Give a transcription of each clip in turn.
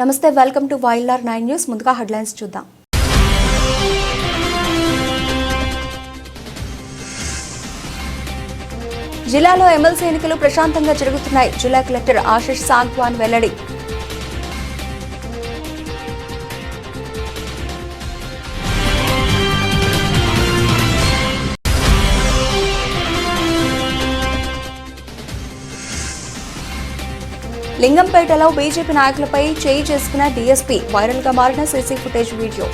నమస్తే welcome to వైల్ఆర్ nine news. ముందుగా హెడ్లైన్స్ చూద్దాం. జిల్లాలో ఎమ్మెల్సీ ఎన్నికలు ప్రశాంతంగా జరుగుతున్నాయి. జిల్లా కలెక్టర్ ఆశిష్ సాంగ్వాన్ వెల్లడి. లింగంపేటలో బీజేపీ నాయకులపై చేయి చేసుకున్న డీఎస్పీ వైరల్గా మారిన సీసీ ఫుటేజ్ వీడియో.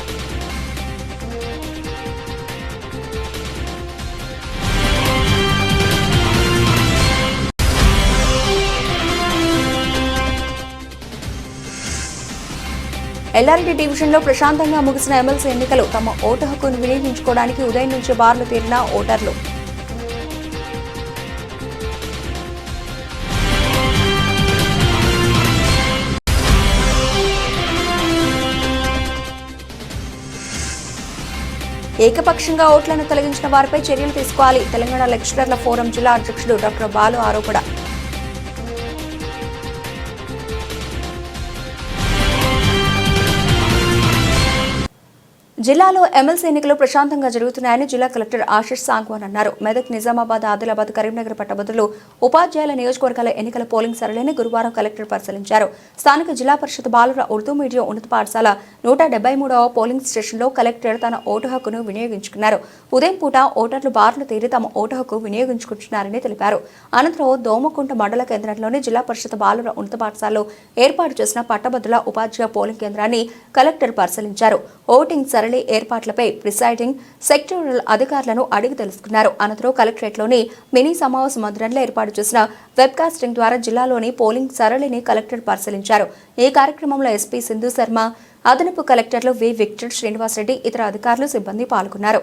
ఎల్ఆర్టీ డివిజన్లో ప్రశాంతంగా ముగిసిన ఎమ్మెల్సీ ఎన్నికలు తమ ఓటు హక్కును వినియోగించుకోవడానికి ఉదయం నుంచి బార్లు తీరిన ఓటర్లు. ఏకపక్షంగా ఓట్లను తొలగించిన వారిపై చర్యలు తీసుకోవాలి. తెలంగాణ లెక్చరర్ల ఫోరం జిల్లా అధ్యక్షుడు డాక్టర్ బాలు ఆరోపణ. జిల్లాలో ఎమ్మెల్సీ ఎన్నికలు ప్రశాంతంగా జరుగుతున్నాయని జిల్లా కలెక్టర్ ఆశిష్ సాంగ్వాన్ అన్నారు. మెదక్ నిజామాబాద్ ఆదిలాబాద్ కరీంనగర్ పట్టభద్రులు ఉపాధ్యాయుల నియోజకవర్గాల ఎన్నికల పోలింగ్ సరళిని గురువారం కలెక్టర్ పరిశీలించారు. స్థానిక జిల్లా పరిషత్ బాలుర ఉర్దూ మీడియం ఉన్నత పాఠశాల నూట డెబ్బై మూడవ పోలింగ్ స్టేషన్లో కలెక్టర్ తన ఓటు హక్కును వినియోగించుకున్నారు. ఉదయం పూట ఓటర్లు బార్లు తీరి తమ ఓటు హక్కు వినియోగించుకుంటున్నారని తెలిపారు. అనంతరం దోమకుంట మండల కేంద్రంలోని జిల్లా పరిషత్ బాలుర ఉన్నత పాఠశాలలో ఏర్పాటు చేసిన పట్టభద్రుల ఉపాధ్యాయ పోలింగ్ కేంద్రాన్ని కలెక్టర్ పరిశీలించారు. ఓటింగ్ సరళి ఏర్పాట్లపై ప్రిసైడింగ్ సెక్టోరల్ అధికారులను అడిగి తెలుసుకున్నారు. అనంతరం కలెక్టరేట్లోని మినీ సమావేశ మందిరంలో ఏర్పాటు చేసిన వెబ్కాస్టింగ్ ద్వారా జిల్లాలోని పోలింగ్ సరళిని కలెక్టర్ పరిశీలించారు. ఈ కార్యక్రమంలో ఎస్పీ సింధు శర్మ అదనపు కలెక్టర్లు వి. విక్టర్ శ్రీనివాసరెడ్డి ఇతర అధికారులు సిబ్బంది పాల్గొన్నారు.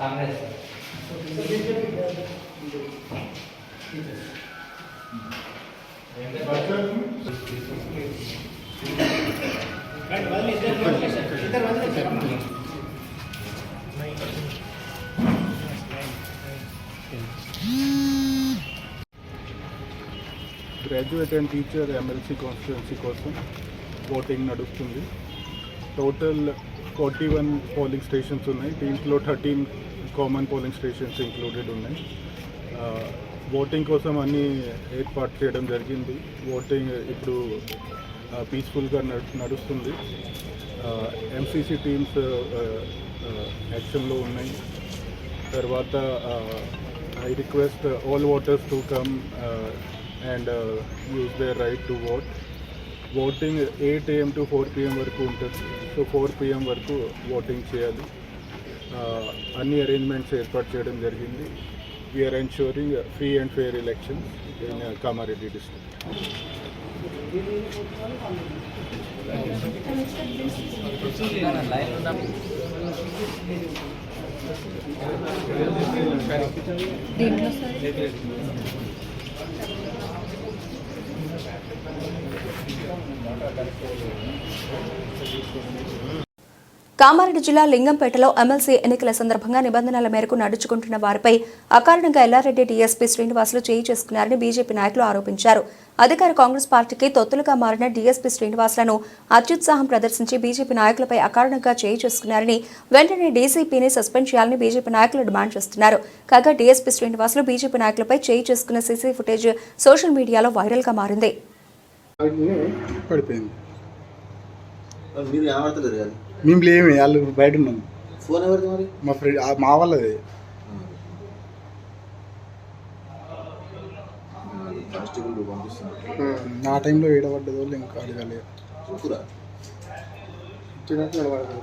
Congress. Graduate and teacher MLC constituency కోసం ఓటింగ్ నడుస్తుంది. Total forty one polling stations ఉన్నాయి. దీంట్లో thirteen common polling stations included ఉన్నాయి. ఓటింగ్ కోసం అన్ని ఏర్పాటు చేయడం జరిగింది. ఓటింగ్ ఇప్పుడు పీస్ఫుల్గా నడుస్తుంది. ఎంసీసీ టీమ్స్ యాక్షన్లో ఉన్నాయి. తర్వాత I request all voters to come and use their right to vote voting eight AM to four PM వరకు ఉంటుంది. సో ఫోర్ పిఎం వరకు ఓటింగ్ చేయాలి. అన్ని అరేంజ్మెంట్స్ ఏర్పాటు చేయడం జరిగింది. We're ensuring free and fair elections in Kamareddy district Kamareddy జిల్లా లింగంపేటలో ఎమ్మెల్సీ ఎన్నికల సందర్భంగా నిబంధనల మేరకు నడుచుకుంటున్న వారిపై అకారణంగా ఎల్లారెడ్డి డీఎస్పీ శ్రీనివాసులు చేయి చేసుకున్నారని బీజేపీ నాయకులు ఆరోపించారు. అధికార కాంగ్రెస్ పార్టీకి తొత్తులుగా మారిన డీఎస్పీ శ్రీనివాసులను అత్యుత్సాహం ప్రదర్శించి బీజేపీ నాయకులపై అకారణంగా చేయి చేసుకున్నారని వెంటనే డీసీపీని సస్పెండ్ చేయాలని బీజేపీ నాయకులు డిమాండ్ చేస్తున్నారు. కాగా డీఎస్పీ శ్రీనివాసులు బీజేపీ నాయకులపై చేయి చేసుకున్న సీసీ ఫుటేజ్ సోషల్ మీడియాలో వైరల్గా మారింది మేము లేమే వాళ్ళు బయట ఉన్నాం ఫోన్ ఎవరిది మరి? మా ఫ్రెండ్ మా వాళ్ళది. కానిస్టేబుల్ పంపిస్తున్నారు. నా టైంలో ఏడబడ్డదో ఇంకా అడగాలి. చూతురా నిలబడదు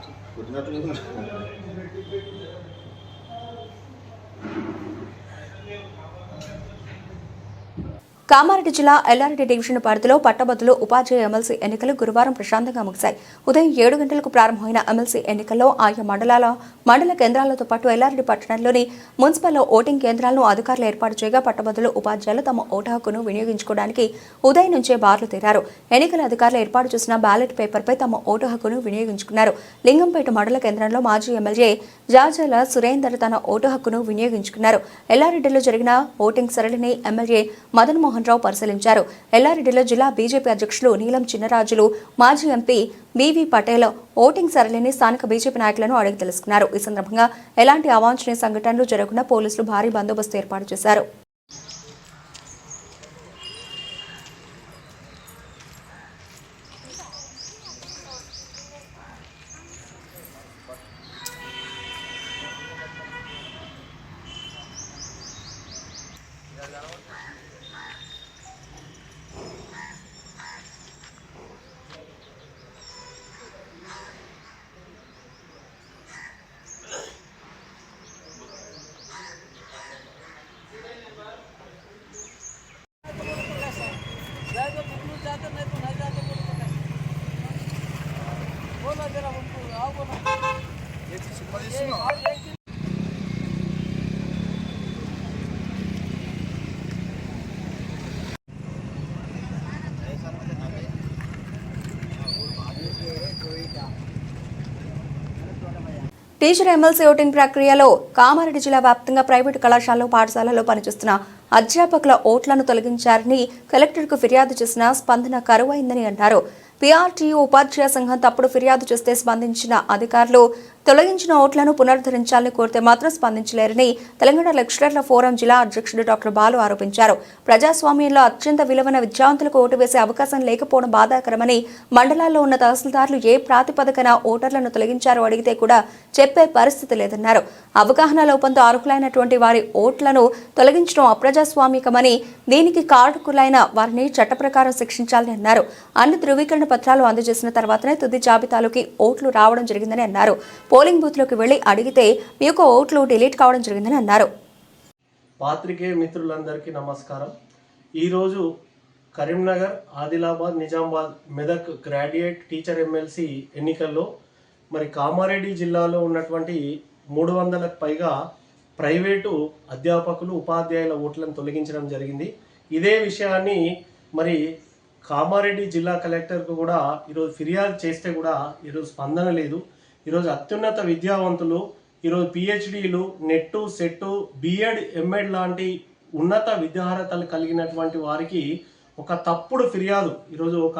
కామారెడ్డి జిల్లా ఎల్లారెడ్డి డివిజన్ పరిధిలో పట్టభద్రులు ఉపాధ్యాయ ఎమ్మెల్సీ ఎన్నికలు గురువారం ప్రశాంతంగా ముగిశాయి. ఉదయం ఏడు గంటలకు ప్రారంభమైన ఎమ్మెల్సీ ఎన్నికల్లో ఆయా మండలాల మండల కేంద్రాలతో పాటు ఎల్లారెడ్డి పట్టణంలోని మున్సిపల్ ఓటింగ్ కేంద్రాలను అధికారులు ఏర్పాటు చేయగా పట్టభద్రులు ఉపాధ్యాయులు తమ ఓటు హక్కును వినియోగించుకోవడానికి ఉదయం నుంచే బార్లు తీరారు. ఎన్నికల అధికారులు ఏర్పాటు చేసిన బ్యాలెట్ పేపర్పై తమ ఓటు హక్కును వినియోగించుకున్నారు. లింగంపేట మండల కేంద్రంలో మాజీ ఎమ్మెల్యే జాజల సురేందర్ తన ఓటు హక్కును వినియోగించుకున్నారు. ఎల్లారెడ్డిలో జరిగిన ఓటింగ్ సరళిని ఎమ్మెల్యే మదన్మోహన్ మోహన్ రావు పరిశీలించారు. ఎల్లారెడ్డిలో జిల్లా బీజేపీ అధ్యక్షులు నీలం చిన్నరాజులు మాజీ ఎంపీ బీవీ పటేల్ ఓటింగ్ సరళిని స్థానిక బీజేపీ నాయకులను అడిగి తెలుసుకున్నారు. ఈ సందర్భంగా ఎలాంటి అవాంఛనీయ సంఘటనలు జరగకుండా పోలీసులు భారీ బందోబస్తు ఏర్పాటు చేశారు. టీచర్ ఎమ్మెల్సీ ఓటింగ్ ప్రక్రియలో కామారెడ్డి జిల్లా వ్యాప్తంగా ప్రైవేటు కళాశాలలో పాఠశాలలో పనిచేస్తున్న అధ్యాపకుల ఓట్లను తొలగించారని కలెక్టర్కు ఫిర్యాదు చేసిన స్పందన కరువైందని అన్నారు. పీఆర్టీయూ ఉపాధ్యాయ సంఘం తప్పుడు ఫిర్యాదు చేస్తే స్పందించిన అధికారులు తొలగించిన ఓట్లను పునరుద్ధరించాలని కోరితే మాత్రం స్పందించలేరని తెలంగాణ లెక్చరర్ల ఫోరం జిల్లా అధ్యక్షుడు డాక్టర్ బాలు ఆరోపించారు. ప్రజాస్వామ్యంలో అత్యంత విలువైన విద్యావంతులకు ఓటు వేసే అవకాశం లేకపోవడం బాధాకరమని మండలాల్లో ఉన్న తహసీల్దార్లు ఏ ప్రాతిపదికన ఓటర్లను తొలగించారో అడిగితే కూడా చెప్పే పరిస్థితి లేదన్నారు. అవగాహన లోపంతో అర్హులైనటువంటి వారి ఓట్లను తొలగించడం అప్రజాస్వామికమని దీనికి కారకులైన వారిని చట్ట ప్రకారం శిక్షించాలని అన్నారు. అన్ని ధృవీకరణ పత్రాలు అందజేసిన తర్వాతనే తుది జాబితాలోకి ఓట్లు రావడం జరిగిందని అన్నారు. పోలింగ్ బూత్లోకి వెళ్ళి అడిగితే మీ యొక్క ఓట్లు డిలీట్ కావడం జరిగిందని అన్నారు. పాత్రికేయ మిత్రులందరికీ నమస్కారం. ఈరోజు Karimnagar Adilabad Nizamabad Medak graduate teacher MLC ఎన్నికల్లో మరి కామారెడ్డి జిల్లాలో ఉన్నటువంటి మూడు వందలకు పైగా ప్రైవేటు అధ్యాపకులు ఉపాధ్యాయుల ఓట్లను తొలగించడం జరిగింది. ఇదే విషయాన్ని మరి కామారెడ్డి జిల్లా కలెక్టర్కు కూడా ఈరోజు ఫిర్యాదు చేస్తే కూడా ఈరోజు స్పందన లేదు. ఈరోజు అత్యున్నత విద్యావంతులు ఈరోజు పిహెచ్డీలు నెట్టు సెట్టు బిఎడ్ ఎంఎడ్ లాంటి ఉన్నత విద్యార్హతలు కలిగినటువంటి వారికి ఒక తప్పుడు ఫిర్యాదు ఈరోజు ఒక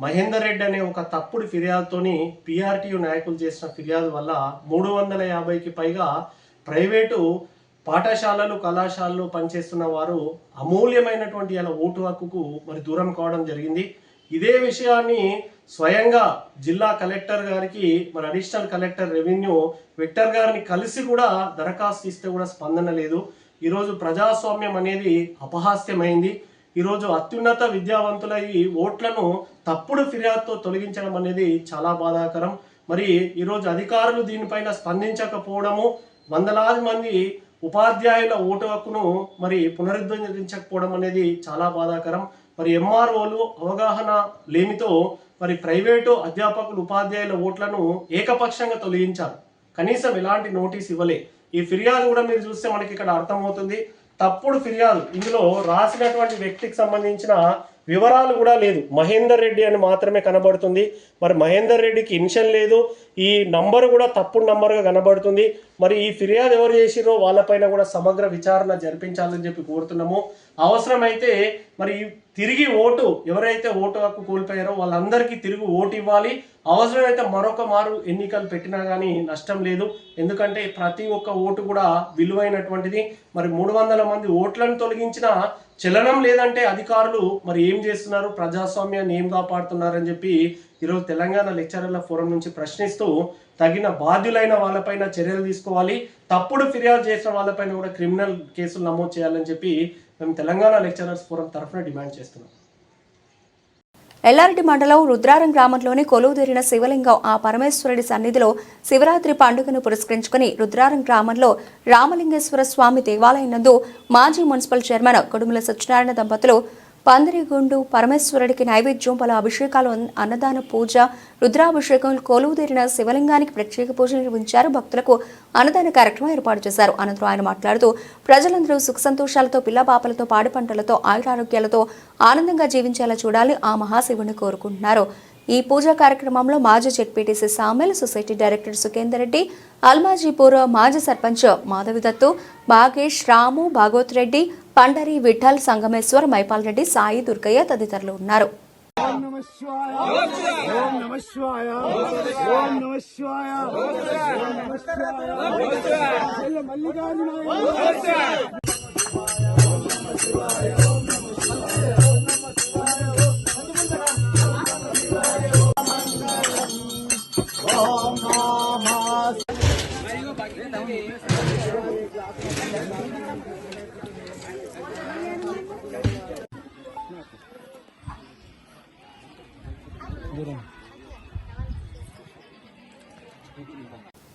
మహేందర్ రెడ్డి అనే ఒక తప్పుడు ఫిర్యాదుతోని పిఆర్టీయు నాయకులు చేసిన ఫిర్యాదు వల్ల మూడు వందల యాభైకి పైగా ప్రైవేటు పాఠశాలలు కళాశాలలు పనిచేస్తున్న వారు అమూల్యమైనటువంటి ఇలా ఓటు హక్కుకు మరి దూరం కావడం జరిగింది. ఇదే విషయాన్ని స్వయంగా జిల్లా కలెక్టర్ గారికి మన అడిషనల్ కలెక్టర్ రెవెన్యూ విక్టర్ గారిని కలిసి కూడా దరఖాస్తు ఇస్తే కూడా స్పందన లేదు. ఈరోజు ప్రజాస్వామ్యం అనేది అపహాస్యమైంది. ఈరోజు అత్యున్నత విద్యావంతులై ఓట్లను తప్పుడు ఫిర్యాదుతో తొలగించడం అనేది చాలా బాధాకరం. మరి ఈరోజు అధికారులు దీనిపైన స్పందించకపోవడము వందలాది మంది ఉపాధ్యాయుల ఓటు హక్కును మరి పునరుద్ధరించకపోవడం అనేది చాలా బాధాకరం. మరి ఎంఆర్ఓలు అవగాహన లేమితో మరి ప్రైవేటు అధ్యాపకులు ఉపాధ్యాయుల ఓట్లను ఏకపక్షంగా తొలగించారు. కనీసం ఎలాంటి నోటీస్ ఇవ్వలే. ఈ ఫిర్యాదు కూడా మీరు చూస్తే మనకి ఇక్కడ అర్థమవుతుంది. తప్పుడు ఫిర్యాదు. ఇందులో రాసినటువంటి వ్యక్తికి సంబంధించిన వివరాలు కూడా లేదు. మహేందర్ రెడ్డి అని మాత్రమే కనబడుతుంది. మరి మహేందర్ రెడ్డికి ఇన్షన్ లేదు. ఈ నంబర్ కూడా తప్పుడు నంబర్గా కనబడుతుంది. మరి ఈ ఫిర్యాదు ఎవరు చేసిరో వాళ్ళపైన కూడా సమగ్ర విచారణ జరిపించాలని చెప్పి కోరుతున్నాము. అవసరమైతే మరి తిరిగి ఓటు ఎవరైతే ఓటు హక్కు కోల్పోయారో వాళ్ళందరికీ తిరిగి ఓటు ఇవ్వాలి. అవసరమైతే మరొక మారు ఎన్నికలు పెట్టినా కానీ నష్టం లేదు. ఎందుకంటే ప్రతి ఒక్క ఓటు కూడా విలువైనటువంటిది. మరి మూడు వందల మంది ఓట్లను తొలగించిన చలనం లేదంటే అధికారులు మరి ఏం చేస్తున్నారు? ప్రజాస్వామ్యాన్ని ఏం కాపాడుతున్నారని చెప్పి ఈరోజు తెలంగాణ లెక్చరర్ల ఫోరం నుంచి ప్రశ్నిస్తూ తగిన బాధ్యులైన వాళ్ళపైన చర్యలు తీసుకోవాలి. తప్పుడు ఫిర్యాదు చేసిన వాళ్ళపైన కూడా క్రిమినల్ కేసులు నమోదు చేయాలని చెప్పి మేము తెలంగాణ లెక్చరర్స్ ఫోరం తరఫున డిమాండ్ చేస్తున్నాం. ఎల్లారెడ్డి మండలం రుద్రారం గ్రామంలోని కొలువుదీరిన శివలింగం ఆ పరమేశ్వరుడి సన్నిధిలో శివరాత్రి పండుగను పురస్కరించుకుని రుద్రారం గ్రామంలో రామలింగేశ్వర స్వామి దేవాలయం నందు మాజీ మున్సిపల్ చైర్మన్ కొడుముల సత్యనారాయణ దంపతులు పందిరిగుండు పరమేశ్వరుడికి నైవేద్యం పలు అభిషేకాలు అన్నదాన పూజ రుద్రాభిషేకం కొలువుదీరిన శివలింగానికి ప్రత్యేక పూజ నిర్వహించారు. భక్తులకు అన్నదాన కార్యక్రమం ఏర్పాటు చేశారు. అనంతరం ఆయన మాట్లాడుతూ ప్రజలందరూ సుఖ సంతోషాలతో పిల్లపాపలతో పాడి పంటలతో ఆయురారోగ్యాలతో ఆనందంగా జీవించేలా చూడాలి ఆ మహాశివుని కోరుకుంటున్నారు. ఈ పూజా కార్యక్రమంలో మాజీ ZPTC Samuel society director Sukhender Reddy Almajipur మాజీ సర్పంచ్ మాధవి దత్తు బాగేష్ రాము భాగవత్ రెడ్డి పండరి విఠల్ సంగమేశ్వర్ మైపాల్ రెడ్డి సాయి దుర్గయ్య తదితరులు ఉన్నారు.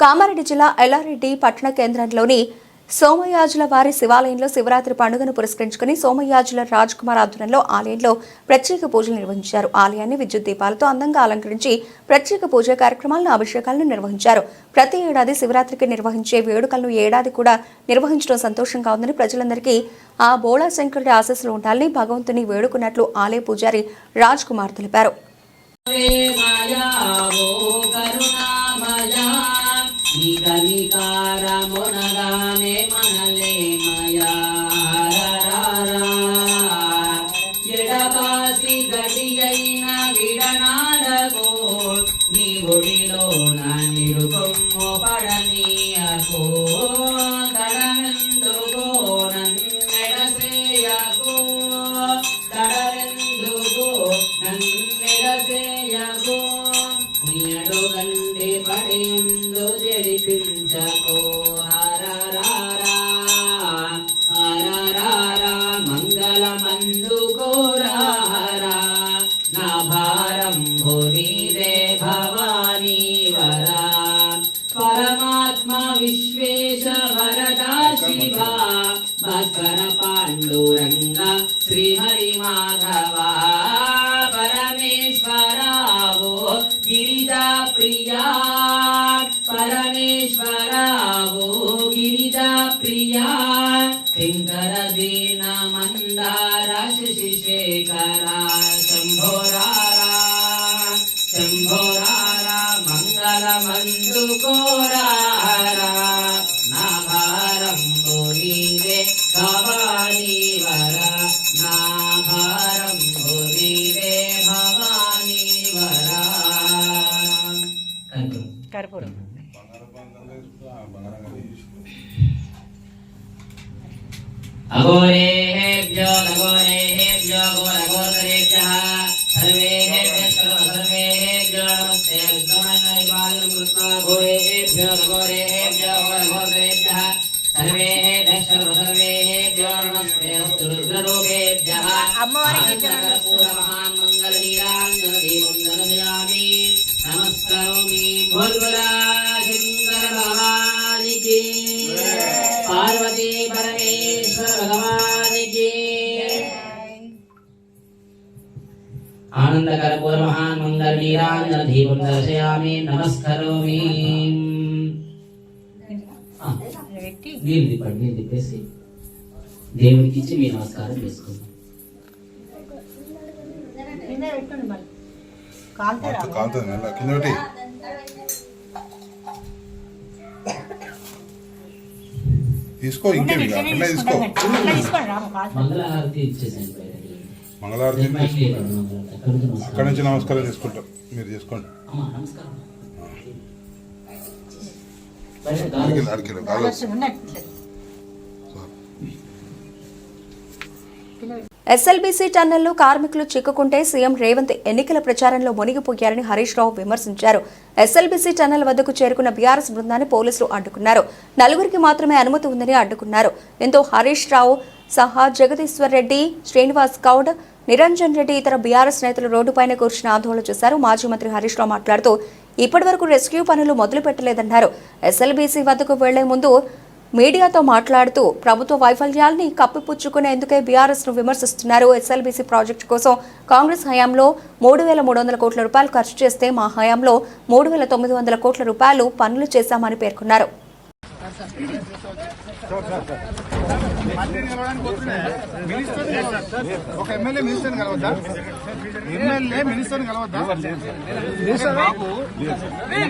కామారెడ్డి జిల్లా ఎల్లారెడ్డి పట్టణ కేంద్రంలోని సోమయాజుల వారి శివాలయంలో శివరాత్రి పండుగను పురస్కరించుకుని సోమయాజుల రాజ్ కుమార్ ఆధ్వర్యంలో ఆలయంలో ప్రత్యేక పూజలు నిర్వహించారు. ఆలయాన్ని విద్యుత్ దీపాలతో అందంగా అలంకరించి ప్రత్యేక పూజా కార్యక్రమాలను అభిషేకాలను నిర్వహించారు. ప్రతి ఏడాది శివరాత్రికి నిర్వహించే వేడుకలను ఏడాది కూడా నిర్వహించడం సంతోషంగా ఉందని ప్రజలందరికీ ఆ బోళా శంకరుడి ఆశస్సులు ఉండాలని భగవంతుని వేడుకున్నట్లు ఆలయ పూజారి రాజ్ కుమార్ తెలిపారు నిగనికారమునగానే మనలే माधवा अघोरेभ्यो अघोरेभ्यो घोरघोरेभ्यः सर्वेभ्यः सर्वेभ्यो नमस्ते। विद्मन्नैवालं कृत्वा घोरेभ्यो अघोरेभ्यो घोरघोरेभ्यः सर्वेभ्यः सर्वेभ्यो नमस्ते। अस्तु रुद्ररूपेभ्यः महान् मङ्गलनीराञ्जनदीपं दर्शयामि। नमस्करोमि भोल्बला शङ्कर भगवान् की పార్వతీ పరమేశ్వర భగవానికి ఆనంద కర్పూర మహానందర్ నీరాంజన దీపం దర్శయామి నమస్కరోమి నీళ్ళు తిప్పండి నీళ్ళు తిప్పేసి దేవునికి ఇచ్చి మీ నమస్కారం చేసుకోండి కాలుతుంది కింద తీసుకో ఇంకేమి అట్లనే తీసుకో. మంగళహారతి. అక్కడ నుంచి నమస్కారం. చేసుకుంటాం. మీరు చేసుకోండి. బయట ఎస్ఎల్బీసీ టన్నెల్లో కార్మికులు చిక్కుకుంటే సీఎం రేవంత్ ఎన్నికల ప్రచారంలో మునిగిపోయారని హరీష్ రావు విమర్శించారు. ఎస్ఎల్బీసీ టన్నెల్ వద్దకు చేరుకున్న బీఆర్ఎస్ బృందాన్ని పోలీసులు అడ్డుకున్నారు. నలుగురికి మాత్రమే అనుమతి ఉందని అడ్డుకున్నారు. దీంతో హరీష్ రావు సహా జగదీశ్వర్ రెడ్డి శ్రీనివాస్ గౌడ్ నిరంజన్ రెడ్డి ఇతర బీఆర్ఎస్ నేతలు రోడ్డుపైన కూర్చుని ఆందోళన చేశారు. మాజీ మంత్రి హరీష్ రావు మాట్లాడుతూ ఇప్పటివరకు రెస్క్యూ పనులు మొదలు పెట్టలేదన్నారు ఎస్ఎల్బీసీ వద్దకు వెళ్ళే ముందు మీడియాతో మాట్లాడుతూ ప్రభుత్వ వైఫల్యాల్ని కప్పిపుచ్చుకునేందుకే బీఆర్ఎస్ను విమర్శిస్తున్నారు ఎస్ఎల్బీసీ ప్రాజెక్టు కోసం కాంగ్రెస్ హయాంలో మూడు వేల మూడు వందల కోట్ల రూపాయలు ఖర్చు చేస్తే మా హయాంలో మూడు వేల తొమ్మిది వందల కోట్ల రూపాయలు పనులు చేశామని పేర్కొన్నారు. ఒక ఎమ్మెల్యే మినిస్టర్ కలవద్దా ఎమ్మెల్యే మినిస్టర్ కలవద్దా బాబు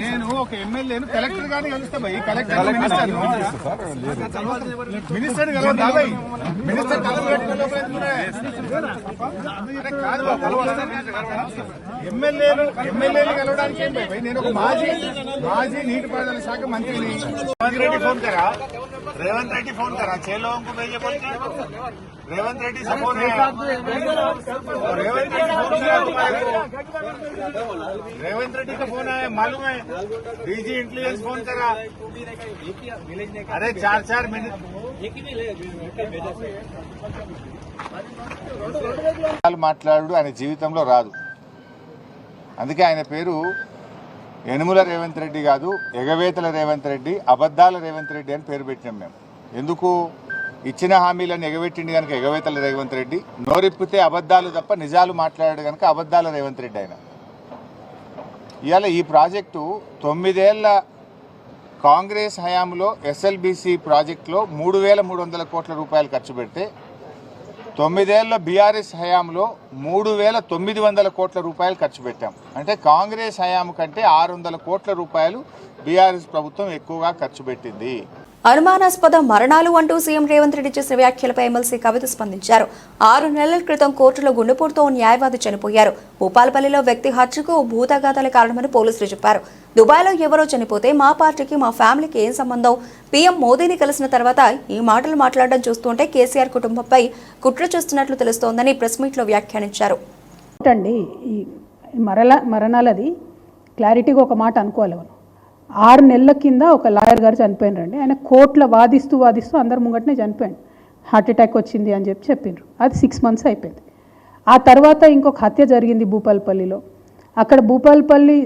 నేను ఒక ఎమ్మెల్యేను కలెక్టర్ గారిని కలుస్తా భయ్ కలెక్టర్ మినిస్టర్ మినిస్టర్ కలవద్దా భయ్ మినిస్టర్ కాదు ఎమ్మెల్యేలు ఎమ్మెల్యేలు కలవడానికి ఏం భయ్ నేను ఒక మాజీ మాజీ నీటిపారుదల శాఖ మంత్రిని. రెడ్డి ఫోన్ కదా రేవంత్ రెడ్డి ఫోన్ కరా छह लोगों को भेजे बोल के रेवंत रेड्डी से फोन है और रेवंत रेड्डी फोन करा तुम्हारे को रेवंत रेड्डी का फोन आया मालूम है डीजी इंटेलिजेंस फोन करा अरे चार चार मिनट మాట్లాడు ఆయన జీవితంలో రాదు అందుకే ఆయన పేరు యనుముల రేవంత్ రెడ్డి కాదు ఎగవేతల రేవంత్ రెడ్డి అబద్ధాల రేవంత్ రెడ్డి అని పేరు పెట్టినాం మేము. ఎందుకు? ఇచ్చిన హామీలను ఎగబెట్టింది కనుక ఎగవేతల రేవంత్ రెడ్డి నోరిప్పితే అబద్ధాలు తప్ప నిజాలు మాట్లాడాడు కనుక అబద్ధాల రేవంత్ రెడ్డి ఆయన. ఇవాళ ఈ ప్రాజెక్టు తొమ్మిదేళ్ళ కాంగ్రెస్ హయాంలో ఎస్ఎల్బిసి ప్రాజెక్టులో మూడు వేల మూడు వందల కోట్ల రూపాయలు ఖర్చు పెడితే తొమ్మిదేళ్ళ బీఆర్ఎస్ హయాంలో మూడు వేల తొమ్మిది వందల కోట్ల రూపాయలు ఖర్చు పెట్టాం. అంటే కాంగ్రెస్ హయాం కంటే ఆరు వందల కోట్ల రూపాయలు బీఆర్ఎస్ ప్రభుత్వం ఎక్కువగా ఖర్చు పెట్టింది. అనుమానాస్పద మరణాలు అంటూ సీఎం రేవంత్ రెడ్డి చేసిన వ్యాఖ్యలపై ఎమ్మెల్సీ కవిత స్పందించారు. ఆరు నెలల క్రితం కోర్టులో గుండెపోటుతో న్యాయవాది చనిపోయారు. భూపాలపల్లిలో వ్యక్తి హత్యకు భూతగాతాలే కారణమని పోలీసులు చెప్పారు. దుబాయ్లో ఎవరో చనిపోతే మా పార్టీకి మా ఫ్యామిలీకి ఏం సంబంధం? పీఎం మోదీని కలిసిన తర్వాత ఈ మాటలు మాట్లాడడం చూస్తుంటే కేసీఆర్ కుటుంబంపై కుట్ర చేస్తున్నట్లు తెలుస్తోందని ప్రెస్ మీట్లో వ్యాఖ్యానించారు. అండి ఈ మరల మరణాలది క్లారిటీగా ఒక మాట అనుకోవాలి మనం. ఆరు నెలల కింద ఒక లాయర్ గారు చనిపోయినారండి. ఆయన కోర్టులో వాదిస్తూ వాదిస్తూ అందరు ముంగటనే చనిపోయాడు. హార్ట్ అటాక్ వచ్చింది అని చెప్పి చెప్పిండ్రు. అది సిక్స్ మంత్స్ అయిపోయింది. ఆ తర్వాత ఇంకొక హత్య జరిగింది భూపాలపల్లిలో. అక్కడ భూపాలపల్లి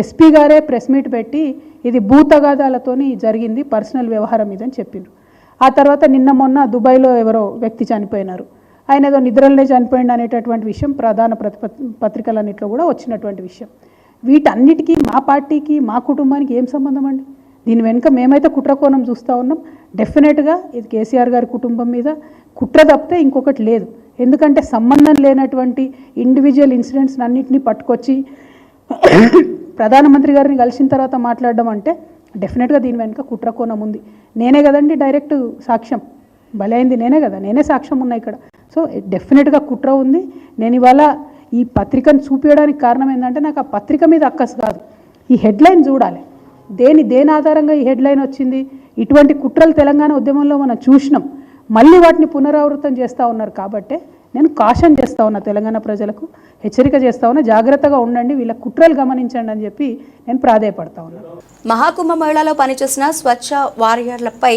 ఎస్పీ గారే ప్రెస్ మీట్ పెట్టి ఇది భూతగాదాలతోని జరిగింది పర్సనల్ వ్యవహారం ఇదని చెప్పిండ్రు. ఆ తర్వాత నిన్న మొన్న దుబాయ్లో ఎవరో వ్యక్తి చనిపోయినారు. ఆయన ఏదో నిద్రలనే చనిపోయింది అనేటటువంటి విషయం ప్రధాన ప్రతి పత్రికలన్నింటిలో కూడా వచ్చినటువంటి విషయం. వీటన్నిటికీ మా పార్టీకి మా కుటుంబానికి ఏం సంబంధం అండి? దీని వెనుక మేమైతే కుట్రకోణం చూస్తూ ఉన్నాం. డెఫినెట్గా ఇది కేసీఆర్ గారి కుటుంబం మీద కుట్ర తప్పితే ఇంకొకటి లేదు. ఎందుకంటే సంబంధం లేనటువంటి ఇండివిజువల్ ఇన్సిడెంట్స్ అన్నింటినీ పట్టుకొచ్చి ప్రధానమంత్రి గారిని కలిసిన తర్వాత మాట్లాడడం అంటే డెఫినెట్గా దీని వెనుక కుట్రకోణం ఉంది. నేనే కదండి డైరెక్ట్ సాక్ష్యం. బలైంది నేనే కదా నేనే సాక్ష్యం ఉన్నా ఇక్కడ. సో డెఫినెట్గా కుట్ర ఉంది. నేను ఇవాళ ఈ పత్రికను చూపించడానికి కారణం ఏంటంటే నాకు ఆ పత్రిక మీద అక్కసు కాదు. ఈ హెడ్లైన్ చూడాలి. దేని దేని ఆధారంగా ఈ హెడ్లైన్ వచ్చింది? ఇటువంటి కుట్రలు తెలంగాణ ఉద్యమంలో మనం చూసినాం. మళ్ళీ వాటిని పునరావృతం చేస్తూ ఉన్నారు కాబట్టే నేను కాషన్ చేస్తా ఉన్నా తెలంగాణ ప్రజలకు హెచ్చరిక చేస్తూ ఉన్నా జాగ్రత్తగా ఉండండి వీళ్ళ కుట్రలు గమనించండి అని చెప్పి నేను ప్రాధేయపడతా ఉన్నాను మహిళలో పనిచేసిన స్వచ్ఛ వారియర్లపై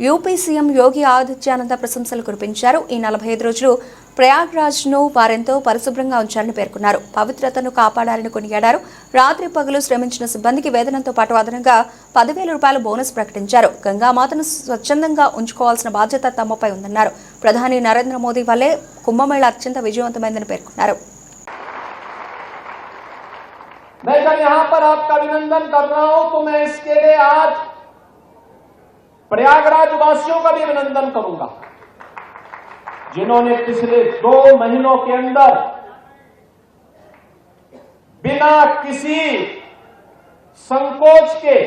యూపీ సీఎం యోగి ఆదిత్యానంద ప్రశంసలు కురిపించారు ఈ నలభై ఐదు రోజులు ప్రయాగ్రాజ్ను వారెంతో పరిశుభ్రంగా ఉంచాలని పేర్కొన్నారు పవిత్రతను కాపాడాలని కొనియాడారు రాత్రి పగలు శ్రమించిన సిబ్బందికి వేతనంతో పాటు అదనంగా పదివేల రూపాయల బోనస్ ప్రకటించారు గంగామాతను స్వచ్ఛందంగా ఉంచుకోవాల్సిన బాధ్యత తమపై ఉందన్నారు ప్రధాని నరేంద్ర మోదీ వల్లే కుంభమేళ అత్యంత విజయవంతమైందని పేర్కొన్నారు मैं जब यहां पर आपका अभिनंदन कर रहा हूं तो मैं इसके लिए आज प्रयागराज वासियों का भी अभिनंदन करूँगा, जिन्होंने पिछले दो महीनों के अंदर बिना किसी संकोच के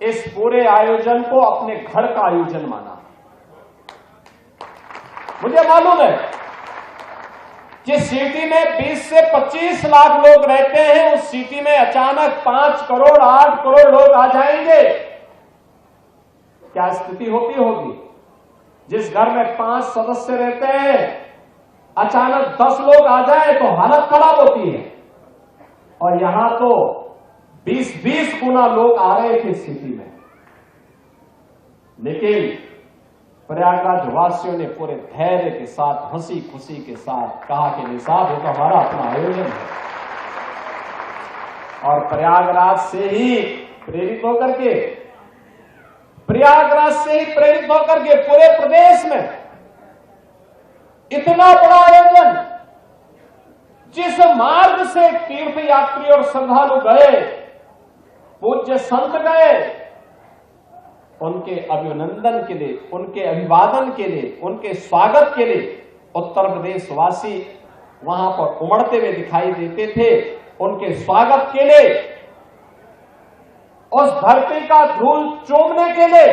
इस पूरे आयोजन को अपने घर का आयोजन माना। मुझे मालूम है जिस सिटी में 20 से 25 लाख लोग रहते हैं, उस सिटी में अचानक 5 करोड़ 8 करोड़ लोग आ जाएँगे। क्या स्थिति होती होगी? जिस घर में पाँच सदस्य रहते हैं, अचानक दस लोग आ जाए तो हालत खराब होती है। और यहाँ तो बीस बीस गुना लोग आ रहे थे स्थिति में। लेकिन प्रयागराज वासियों ने पूरे धैर्य के साथ हँसी खुशी के साथ कहा कि निसाब ये तो हमारा अपना आयोजन है। और प्रयागराज से ही प्रेरित होकर के प्रयागराज से ही प्रेरित होकर के पूरे प्रदेश में इतना बड़ा आयोजन, जिस मार्ग से तीर्थ यात्री और श्रद्धालु गए, पूज्य संत गए, उनके अभिनंदन के लिए, उनके अभिवादन के लिए, उनके स्वागत के लिए उत्तर प्रदेश वासी वहाँ पर उमड़ते हुए दिखाई देते थे। उनके स्वागत के लिए उस धरती का धूल चूमने के लिए।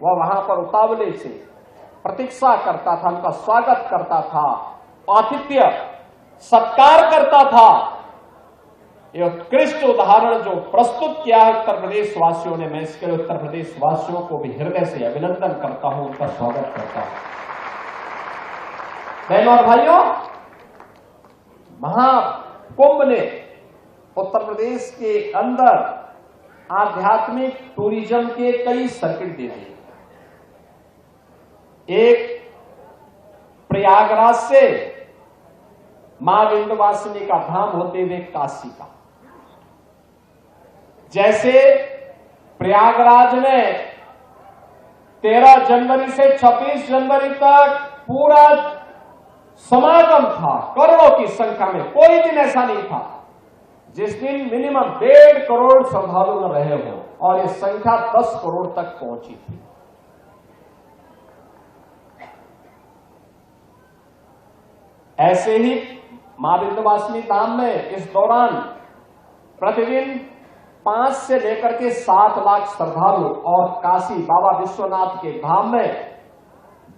वह वहाँ पर उतावले से प्रतीक्षा करता था, उनका स्वागत करता था, आतिथ्य सत्कार करता था। ये उत्कृष्ट उदाहरण जो प्रस्तुत किया है उत्तर प्रदेश वासियों ने, मैं इसके लिए उत्तर प्रदेश वासियों को भी हृदय से अभिनंदन करता हूँ, उनका स्वागत करता हूँ। बहनों और भाइयों, महाकुंभ ने उत्तर प्रदेश के अंदर आध्यात्मिक टूरिज़्म के कई सर्किट दे दिए एक, प्रयागराज से माँ विंध्यवासिनी का धाम होते हुए काशी का। जैसे प्रयागराज में 13 जनवरी से 26 जनवरी तक पूरा समागम था, करोड़ों की संख्या में, कोई दिन ऐसा नहीं था। जिस दिन मिनिमम डेढ़ करोड़ श्रद्धालु न रहे हो, और ये संख्या 10 करोड़ तक पहुँची थी। ऐसे ही माँ विंध्यवासिनी धाम में इस दौरान प्रतिदिन पाँच से लेकर के सात लाख श्रद्धालु और काशी बाबा विश्वनाथ के धाम में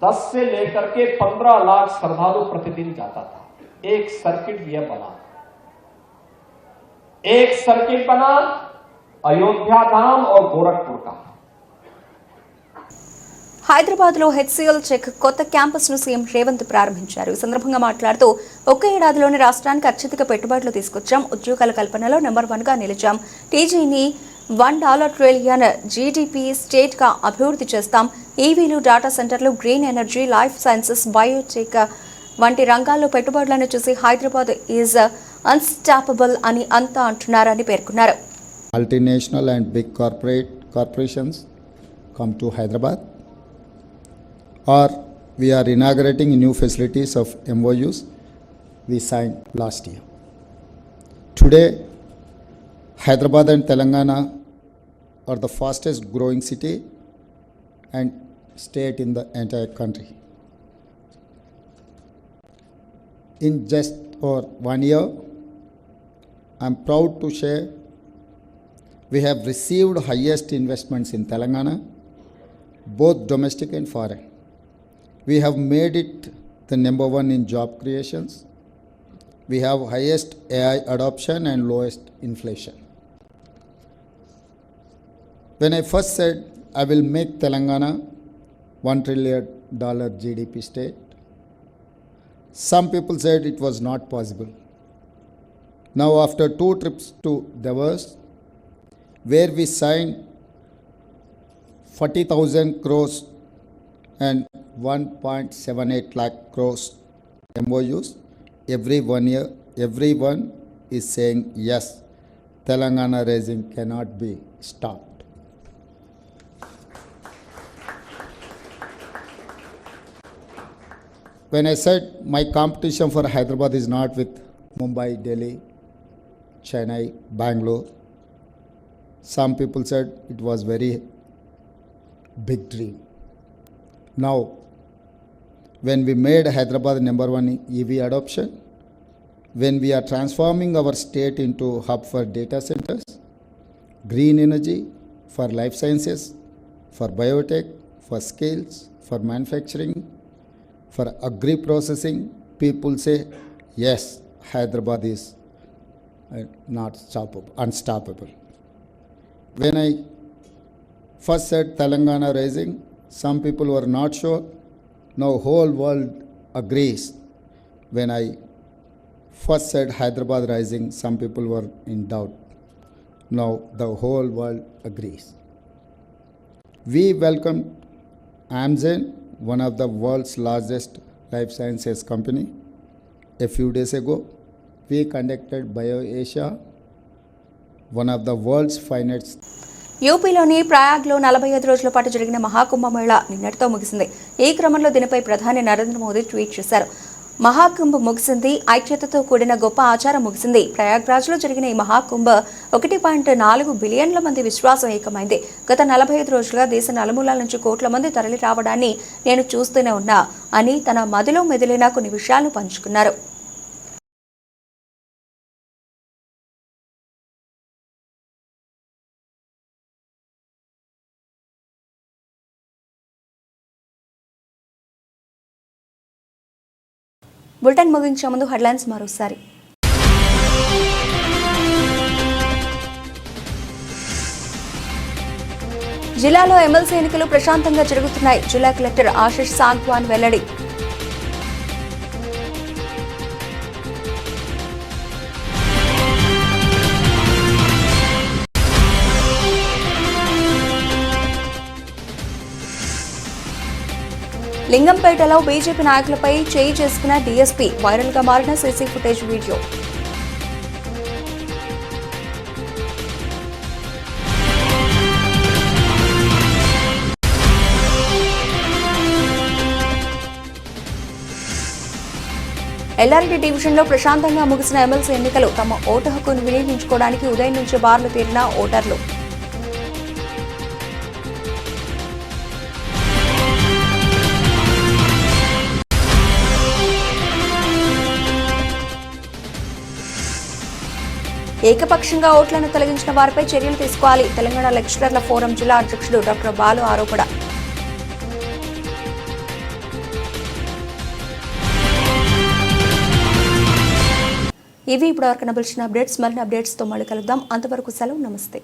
दस से लेकर के पंद्रह लाख श्रद्धालु प्रतिदिन जाता था। एक सर्किट यह बना एक सर्किट बना अयोध्या धाम और गोरखपुर का హైదరాబాద్ లో హెచ్సిఎల్ చెక్ కొత్త క్యాంపస్ ను సీఎం రేవంత్ ప్రారంభించారు ఈ సందర్భంగా మాట్లాడుతూ ఒక్క ఏడాదిలోని రాష్ట్రానికి అత్యధిక పెట్టుబడులు తీసుకొచ్చాం ఉద్యోగాల కల్పనలో నెంబర్ వన్ గా నిలిచాం టీజీని one dollar trillion GDP state గా అభివృద్ధి చేస్తాం ఈవీలు డేటా సెంటర్లు green energy life sciences biotech వంటి రంగాల్లో పెట్టుబడులను చూసి హైదరాబాద్ ఈజ్ అన్స్టాపబుల్ అని అంతా అంటున్నారని పేర్కొన్నారు multinational and big corporate corporations come to Hyderabad, or we are inaugurating new facilities of MOUs we signed last year. Today, Hyderabad and Telangana are the fastest growing city and state in the entire country. In just over one year, I'm proud to share we have received highest investments in Telangana, both domestic and foreign. We have made it the number one in job creations. We have highest AI adoption and lowest inflation. When I first said I will make Telangana one trillion dollar GDP state, some people said it was not possible. Now, after two trips to Davos, where we signed 40,000 crores and 1.78 lakh crores MOUs. Every one year, everyone is saying yes, Telangana raising cannot be stopped. When I said my competition for Hyderabad is not with Mumbai, Delhi, Chennai, Bangalore, some people said it was very big dream. Now, when we made Hyderabad number one EV adoption, when we are transforming our state into hub for data centers, green energy, for life sciences, for biotech, for skills, for manufacturing, for agri processing, people say, yes, Hyderabad is Uh, not stoppable, unstoppable. When I first said Telangana rising, Some people were not sure. Now whole world agrees. When I first said Hyderabad rising, some people were in doubt. Now the whole world agrees. We welcome Amgen, one of the world's largest life sciences company. A few days ago, we conducted BioAsia, one of the world's finest. యూపీలోని ప్రయాగ్లో నలభై ఐదు రోజుల పాటు జరిగిన మహాకుంభమేళ నిన్నటితో ముగిసింది. ఈ క్రమంలో దీనిపై ప్రధాని నరేంద్ర మోదీ ట్వీట్ చేశారు. మహాకుంభ ముగిసింది. ఐక్యతతో కూడిన గొప్ప ఆచారం ముగిసింది. ప్రయాగ్రాజ్లో జరిగిన ఈ మహాకుంభ ఒకటి పాయింట్ నాలుగు బిలియన్ల మంది విశ్వాసం ఏకమైంది. గత నలభై ఐదు రోజులుగా దేశ నలుమూలల నుంచి కోట్ల మంది తరలి రావడాన్ని నేను చూస్తూనే ఉన్నా. అని తన మదిలో మెదిలిన కొన్ని విషయాలను పంచుకున్నారు. బులెటిన్ ముగించే ముందు హెడ్లైన్స్ మరోసారి. జిల్లాలో ఎమ్మెల్సీ ఎన్నికలు ప్రశాంతంగా జరుగుతున్నాయి. జిల్లా కలెక్టర్ ఆశిష్ సాంగ్వాన్ వెల్లడి. లింగంపేటలో బీజేపీ నాయకులపై చేయి చేసుకున్న డీఎస్పీ వైరల్గా మారిన సీసీ ఫుటేజ్ వీడియో. ఎల్ఆర్డి డివిజన్లో ప్రశాంతంగా ముగిసిన ఎమ్మెల్సీ ఎన్నికలు తమ ఓటు హక్కును వినియోగించుకోవడానికి ఉదయం నుంచి బార్లు తీరిన ఓటర్లు. ఏకపక్షంగా ఓట్లను తొలగించిన వారిపై చర్యలు తీసుకోవాలి. తెలంగాణ లెక్చరర్ల ఫోరం జిల్లా అధ్యక్షుడు డాక్టర్ బాలు ఆరోపణ. ఇవి ఇప్పటివరకు నబిల్చిన అప్డేట్స్. మరిన్ని అప్డేట్స్తో మళ్ళీ కలుద్దాం. అంతవరకు సెలవు. నమస్తే.